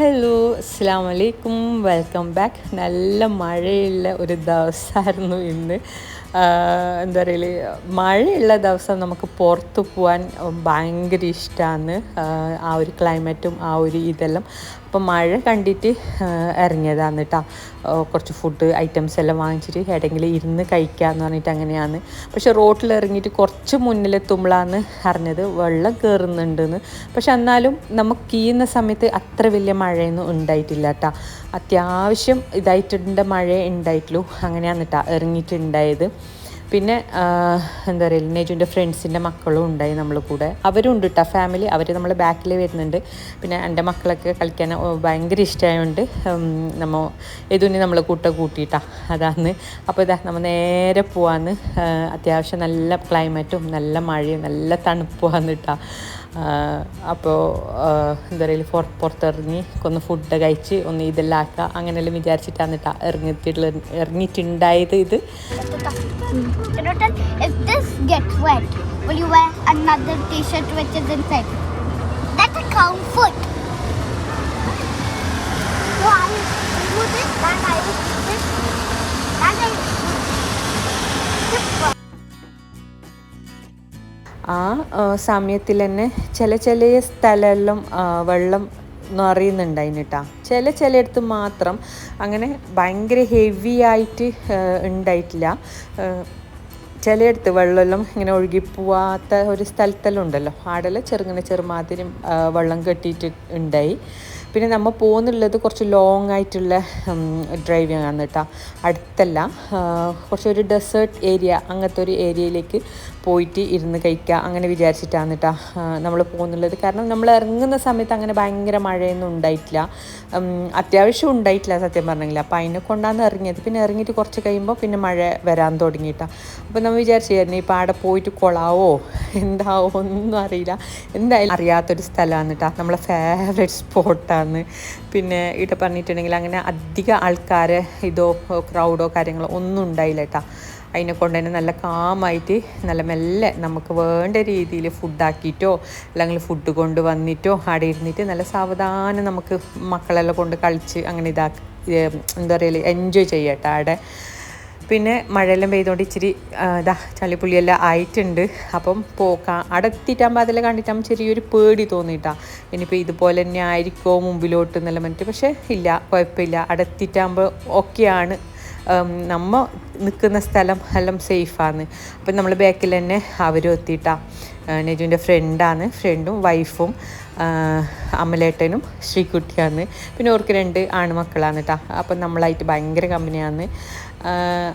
Hello അസ്സാം വലൈക്കും welcome back നല്ല മഴയുള്ള ഒരു ദിവസമായിരുന്നു ഇന്ന്. എന്താ പറയൽ? മഴയുള്ള ദിവസം നമുക്ക് പുറത്ത് പോകാൻ ഭയങ്കര ഇഷ്ടമാണ് ആ ഒരു ക്ലൈമറ്റും ആ ഒരു ഇതെല്ലാം. അപ്പം മഴ കണ്ടിട്ട് ഇറങ്ങിയതാണ് കേട്ടോ കുറച്ച് ഫുഡ് ഐറ്റംസ് എല്ലാം വാങ്ങിച്ചിട്ട് എവിടെയെങ്കിലും ഇരുന്ന് കഴിക്കാമെന്ന് പറഞ്ഞിട്ട് അങ്ങനെയാണ്. പക്ഷേ റോട്ടിൽ ഇറങ്ങിയിട്ട് കുറച്ച് മുന്നിലെത്തുമ്പോഴാണ് അറിഞ്ഞത് വെള്ളം കയറുന്നുണ്ടെന്ന് പക്ഷെ എന്നാലും നമുക്ക് കീയുന്ന സമയത്ത് അത്ര വലിയ മഴയൊന്നും ഉണ്ടായിട്ടില്ല കേട്ടോ അത്യാവശ്യം ഇതായിട്ടുണ്ട് മഴ ഉണ്ടായിട്ടുള്ളൂ. അങ്ങനെയാണ് കേട്ടോ ഇറങ്ങിയിട്ടുണ്ടായത്. പിന്നെ എന്താ പറയുക നെജുവിന്റെ ഫ്രണ്ട്സിന്റെ മക്കളും ഉണ്ടായി നമ്മൾ കൂടെ. അവരും ഉണ്ട് കേട്ടോ ഫാമിലി അവർ നമ്മൾ ബാക്കിൽ വരുന്നുണ്ട്. പിന്നെ എന്റെ മക്കളൊക്കെ കളിക്കാൻ ഭയങ്കര ഇഷ്ടമായതുകൊണ്ട് നമ്മൾ ഇതുനി നമ്മൾ കൂട്ട കൂട്ടിയിട്ടാ അതാണ് അപ്പോൾ ഇതാ നമ്മൾ നേരെ പോവാന്ന്. അത്യാവശ്യം നല്ല ക്ലൈമറ്റും നല്ല മഴയും നല്ല തണുപ്പുമാണ് കേട്ടോ അപ്പോൾ എന്താ പറയുക പുറ പുറത്തിറങ്ങി ഒന്ന് ഫുഡ് കഴിച്ച് ഒന്ന് ഇതെല്ലാം ആക്കുക അങ്ങനെയെല്ലാം വിചാരിച്ചിട്ടാണ് കേട്ടോ ഇറങ്ങിയിട്ടുള്ള ഇറങ്ങിയിട്ടുണ്ടായത് ഇത്. Bye. ആ സമയത്തിൽ തന്നെ ചില ചില സ്ഥലമെല്ലാം വെള്ളം നിറയുന്നുണ്ടായിന് കേട്ടോ ചില ചിലയിടത്ത് മാത്രം അങ്ങനെ ഭയങ്കര ഹെവി ആയിട്ട് ഉണ്ടായിട്ടില്ല. ചിലയിടത്ത് വെള്ളമെല്ലാം ഇങ്ങനെ ഒഴുകിപ്പോവാത്ത ഒരു സ്ഥലത്തെല്ലാം ഉണ്ടല്ലോ. ആടെല്ലാം ചെറുങ്ങനെ ചെറുമാതിരി വെള്ളം കെട്ടിയിട്ട് ഉണ്ടായി. പിന്നെ നമ്മൾ പോകുന്നുള്ളത് കുറച്ച് ലോങ് ആയിട്ടുള്ള ഡ്രൈവിംഗ് ആണ് കേട്ടോ അടുത്തല്ല കുറച്ചൊരു ഡെസേർട്ട് ഏരിയ അങ്ങനത്തെ ഒരു ഏരിയയിലേക്ക് പോയിട്ട് ഇരുന്ന് കഴിക്കുക അങ്ങനെ വിചാരിച്ചിട്ടാണ് കേട്ടോ നമ്മൾ പോകുന്നുള്ളത് കാരണം നമ്മൾ ഇറങ്ങുന്ന സമയത്ത് അങ്ങനെ ഭയങ്കര മഴയൊന്നും ഉണ്ടായിട്ടില്ല. അത്യാവശ്യം ഉണ്ടായിട്ടില്ല സത്യം പറഞ്ഞെങ്കിൽ അപ്പോൾ അതിനെ കൊണ്ടാണ് ഇറങ്ങിയത്. പിന്നെ ഇറങ്ങിയിട്ട് കുറച്ച് കഴിയുമ്പോൾ പിന്നെ മഴ വരാൻ തുടങ്ങിയിട്ടാണ് അപ്പോൾ നമ്മൾ വിചാരിച്ചായിരുന്നു ഇപ്പോൾ അവിടെ പോയിട്ട് കൊളാവോ? എന്താവോ ഒന്നും അറിയില്ല. എന്തായാലും അറിയാത്തൊരു സ്ഥലമാണ് കേട്ടോ നമ്മളെ ഫേവറേറ്റ് സ്പോട്ടാണ് പിന്നെ ഇവിടെ പറഞ്ഞിട്ടുണ്ടെങ്കിൽ അങ്ങനെ അധികം ആൾക്കാരെ ഇതോ ക്രൗഡോ കാര്യങ്ങളോ ഒന്നും ഉണ്ടായില്ല കേട്ടോ അതിനെ കൊണ്ട് തന്നെ നല്ല കാമായിട്ട് നല്ല മെല്ലെ നമുക്ക് വേണ്ട രീതിയിൽ ഫുഡാക്കിയിട്ടോ അല്ലെങ്കിൽ ഫുഡ് കൊണ്ട് വന്നിട്ടോ അവിടെ ഇരുന്നിട്ട് നല്ല സാവധാനം നമുക്ക് മക്കളെല്ലാം കൊണ്ട് കളിച്ച് അങ്ങനെ ഇതാക്കി എന്താ പറയുക എൻജോയ് ചെയ്യട്ടെ അവിടെ. പിന്നെ മഴയെല്ലാം പെയ്തുകൊണ്ട് ഇച്ചിരി ഇതാ ചളിപ്പുള്ളിയെല്ലാം ആയിട്ടുണ്ട്. അപ്പം പോക്കാം. അവിടെ എത്തിയിട്ടാകുമ്പോൾ അതെല്ലാം കണ്ടിട്ടാകുമ്പോൾ ചെറിയൊരു പേടി തോന്നിയിട്ടാ ഇനിയിപ്പോൾ ഇതുപോലെ തന്നെ ആയിരിക്കുമോ മുമ്പിലോട്ട് എന്നെല്ലാം മറ്റു പക്ഷേ ഇല്ല കുഴപ്പമില്ല. അവിടെ എത്തിയിട്ടാകുമ്പോൾ ഓക്കെയാണ് നമ്മ നിൽക്കുന്ന സ്ഥലം എല്ലാം സേഫാണ് അപ്പം നമ്മൾ ബാക്കിൽ തന്നെ അവരും എത്തിയിട്ടാ നെജുവിന്റെ ഫ്രണ്ടാണ്. ഫ്രണ്ടും വൈഫും അമലേട്ടനും ശ്രീകുട്ടിയാണ് പിന്നെ ഓർക്ക് രണ്ട് ആൺമക്കളാണ് കേട്ടോ അപ്പം നമ്മളായിട്ട് ഭയങ്കര കമ്പനിയാണ്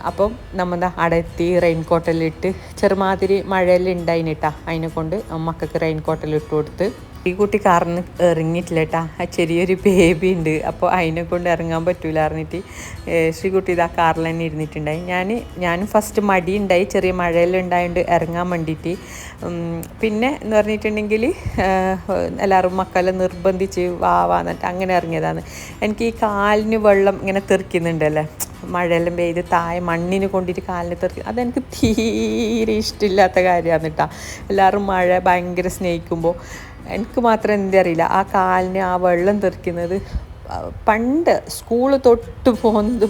അപ്പം നമ്മൾ അടത്തി റെയിൻ കോട്ടെല്ലാം ഇട്ട് ചെറുമാതിരി മഴയെല്ലാം ഉണ്ടായിന് കേട്ടാ അതിനെ കൊണ്ട് മക്കൾക്ക് റെയിൻ ഇട്ട് കൊടുത്ത്. ഈ കുട്ടി കാറിന് ഇറങ്ങിയിട്ടില്ല കേട്ടാ ആ ചെറിയൊരു ബേബി ഉണ്ട്. അപ്പോൾ അതിനെ കൊണ്ട് ഇറങ്ങാൻ പറ്റൂല അറിഞ്ഞിട്ട് ശ്രീകുട്ടി ഇതാ കാറിൽ തന്നെ ഇരുന്നിട്ടുണ്ടായി. ഞാൻ ഞാനും ഫസ്റ്റ് മടി ഉണ്ടായി ചെറിയ മഴയെല്ലാം ഉണ്ടായതുകൊണ്ട് ഇറങ്ങാൻ വേണ്ടിയിട്ട്. പിന്നെ എന്ന് പറഞ്ഞിട്ടുണ്ടെങ്കിൽ എല്ലാവരും മക്കളെ നിർബന്ധിച്ച് വാ വാ എന്നിട്ട് അങ്ങനെ ഇറങ്ങിയതാണ്. എനിക്ക് ഈ കാലിന് വെള്ളം ഇങ്ങനെ തെറിക്കുന്നുണ്ടല്ലേ? മഴയെല്ലാം പെയ്ത് താഴെ മണ്ണിന് കൊണ്ടിട്ട് കാലിന് തെറിക്കും അതെനിക്ക് തീരെ ഇഷ്ടമില്ലാത്ത കാര്യമാണ് കേട്ടോ എല്ലാവരും മഴ ഭയങ്കര സ്നേഹിക്കുമ്പോൾ എനിക്ക് മാത്രം എന്തറിയില്ല ആ കാലിന് ആ വെള്ളം തെറിക്കുന്നത് പണ്ട് സ്കൂൾ തൊട്ട് പോകുന്നത്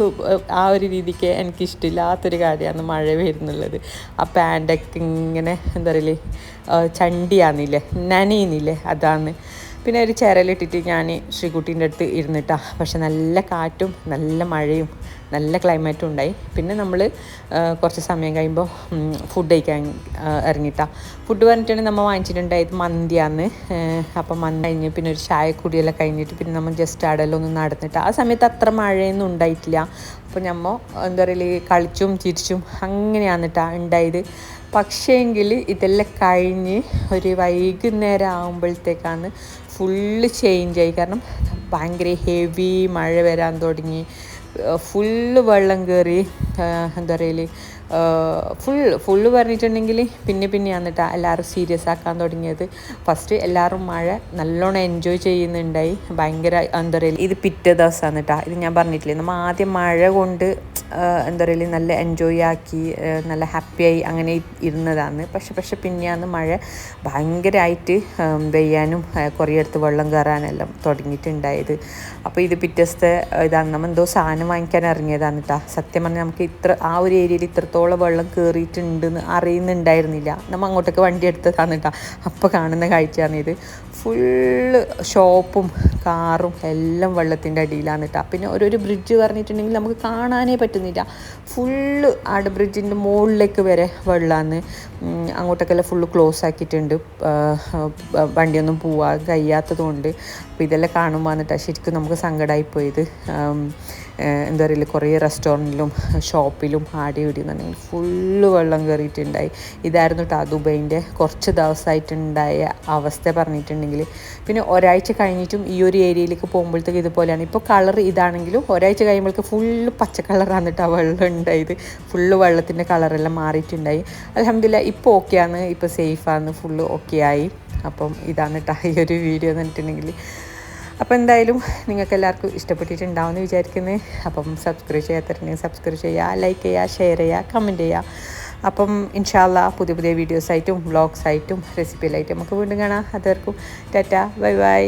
ആ ഒരു രീതിക്ക് എനിക്കിഷ്ടമില്ലാത്തൊരു കാര്യമാണ് മഴ വരുന്നുള്ളത്. ആ പാന്റൊക്കെ ഇങ്ങനെ എന്താ പറയൽ ചണ്ടിയാന്നില്ലേ നനയുന്നില്ലേ അതാണ്. പിന്നെ ഒരു ചിരലിട്ടിട്ട് ഞാൻ ശ്രീകുട്ടീന്റെ അടുത്ത് ഇരുന്നിട്ടാ. പക്ഷെ നല്ല കാറ്റും നല്ല മഴയും നല്ല ക്ലൈമറ്റും ഉണ്ടായി. പിന്നെ നമ്മൾ കുറച്ച് സമയം കഴിയുമ്പോൾ ഫുഡ് കഴിക്കാൻ ഇറങ്ങിയിട്ടാണ് ഫുഡ് പറഞ്ഞിട്ടുണ്ടെങ്കിൽ നമ്മൾ വാങ്ങിച്ചിട്ടുണ്ടായത് മന്തിയാന്ന്. അപ്പം മന്തി കഴിഞ്ഞ് പിന്നെ ഒരു ചായ കുടിയെല്ലാം കഴിഞ്ഞിട്ട് പിന്നെ നമ്മൾ ജസ്റ്റ് അടലൊന്നും നടന്നിട്ട്. ആ സമയത്ത് അത്ര മഴയൊന്നും ഉണ്ടായിട്ടില്ല. അപ്പോൾ നമ്മൾ എന്താ പറയുക കളിച്ചും ചിരിച്ചും അങ്ങനെയാണ് ഉണ്ടായത്. ഉണ്ടായത് പക്ഷേങ്കിൽ ഇതെല്ലാം കഴിഞ്ഞ് ഒരു വൈകുന്നേരം ആകുമ്പോഴത്തേക്കാണ് ഫുള്ള് ചേഞ്ചായി. കാരണം ഭയങ്കര ഹെവി മഴ വരാൻ തുടങ്ങി. ഫുള്ള് വെള്ളം കയറി എന്താ പറയൽ? ഫുൾ ഫുള്ള് പറഞ്ഞിട്ടുണ്ടെങ്കിൽ പിന്നെ പിന്നെ കേട്ടോ എല്ലാവരും സീരിയസ് ആക്കാൻ തുടങ്ങിയത്. ഫസ്റ്റ് എല്ലാവരും മഴ നല്ലോണം എൻജോയ് ചെയ്യുന്നുണ്ടായി. ഭയങ്കര എന്താ പറയുക ഇത് പിറ്റേ ദിവസമാണ് കേട്ടോ ഇത് ഞാൻ പറഞ്ഞിട്ടില്ലേ? നമ്മൾ ആദ്യം മഴ കൊണ്ട് എന്താ പറയുക നല്ല എൻജോയ് ആക്കി നല്ല ഹാപ്പിയായി അങ്ങനെ ഇരുന്നതാണ്. പക്ഷെ പക്ഷെ പിന്നെയാണ് മഴ ഭയങ്കരമായിട്ട് പെയ്യാനും ആ, കുറേ അടുത്ത് വെള്ളം കയറാനെല്ലാം തുടങ്ങിയിട്ടുണ്ടായത്. അപ്പോൾ ഇത് പിറ്റേസത്തെ ഇതാണ് നമ്മൾ എന്തോ സാധനം വാങ്ങിക്കാൻ ഇറങ്ങിയതാണ് കേട്ടോ സത്യം പറഞ്ഞാൽ നമുക്ക് ഇത്ര ആ ഒരു ഏരിയയിൽ ഇത്രത്തോളം വെള്ളം കയറിയിട്ടുണ്ടെന്ന് അറിയുന്നുണ്ടായിരുന്നില്ല. നമ്മൾ അങ്ങോട്ടൊക്കെ വണ്ടി എടുത്തതാണ് കേട്ടോ അപ്പോൾ കാണുന്ന കാഴ്ചയാണ് ഇത്. ഫുള്ള് ഷോപ്പും കാറും എല്ലാം വെള്ളത്തിന്റെ അടിയിലാണ് കേട്ടോ പിന്നെ ഓരോരു ബ്രിഡ്ജ് പറഞ്ഞിട്ടുണ്ടെങ്കിൽ നമുക്ക് കാണാനേ പറ്റുന്നില്ല. ഫുള്ള് ആട് ബ്രിഡ്ജിന്റെ മുകളിലേക്ക് വരെ വെള്ളമാണ് അങ്ങോട്ടൊക്കെല്ലാം ഫുള്ള് ക്ലോസ് ആക്കിയിട്ടുണ്ട്. വണ്ടിയൊന്നും പോവാൻ കഴിയാത്തത് കൊണ്ട് അപ്പോൾ ഇതെല്ലാം കാണുമ്പോൾ വന്നിട്ടാണ് ശരിക്കും നമുക്ക് സങ്കടമായി പോയത് ആം, എന്താ പറയുക കുറേ റെസ്റ്റോറന്റിലും ഷോപ്പിലും ആടി ഇടി എന്നുണ്ടെങ്കിൽ ഫുള്ള് വെള്ളം കയറിയിട്ടുണ്ടായി ഇതായിരുന്നു കേട്ടോ ദുബൈന്റെ കുറച്ച് ദിവസമായിട്ടുണ്ടായ അവസ്ഥ പറഞ്ഞിട്ടുണ്ടെങ്കിൽ. പിന്നെ ഒരാഴ്ച കഴിഞ്ഞിട്ടും ഈ ഒരു ഏരിയയിലേക്ക് പോകുമ്പോഴത്തേക്ക് ഇതുപോലെയാണ്. ഇപ്പോൾ കളർ ഇതാണെങ്കിലും ഒരാഴ്ച കഴിയുമ്പോഴേക്ക് ഫുള്ള് പച്ച കളറാണ് കേട്ടോ വെള്ളം ഉണ്ടായത്. ഫുള്ള് വെള്ളത്തിന്റെ കളറെല്ലാം മാറിയിട്ടുണ്ടായി. അലഹമില്ല ഇപ്പോൾ ഓക്കെയാണ് ഇപ്പോൾ സേഫാണ് ഫുള്ള് ഓക്കെ ആയി. അപ്പം ഇതാണ് കേട്ടോ ഈ ഒരു വീഡിയോ എന്ന് പറഞ്ഞിട്ടുണ്ടെങ്കിൽ. അപ്പോൾ എന്തായാലും നിങ്ങൾക്ക് എല്ലാവർക്കും ഇഷ്ടപ്പെട്ടിട്ടുണ്ടാവുമെന്ന് വിചാരിക്കുന്നത് അപ്പം സബ്സ്ക്രൈബ് ചെയ്യാത്തവരുണ്ടെങ്കിൽ സബ്സ്ക്രൈബ് ചെയ്യുക ലൈക്ക് ചെയ്യുക ഷെയർ ചെയ്യുക കമന്റ് ചെയ്യുക. അപ്പം ഇൻഷാല്ല പുതിയ പുതിയ വീഡിയോസായിട്ടും വ്ളോഗ്സായിട്ടും റെസിപ്പിയിലായിട്ടും നമുക്ക് വീണ്ടും കാണാം. അതുവർക്കും ടാറ്റ ബൈ ബൈ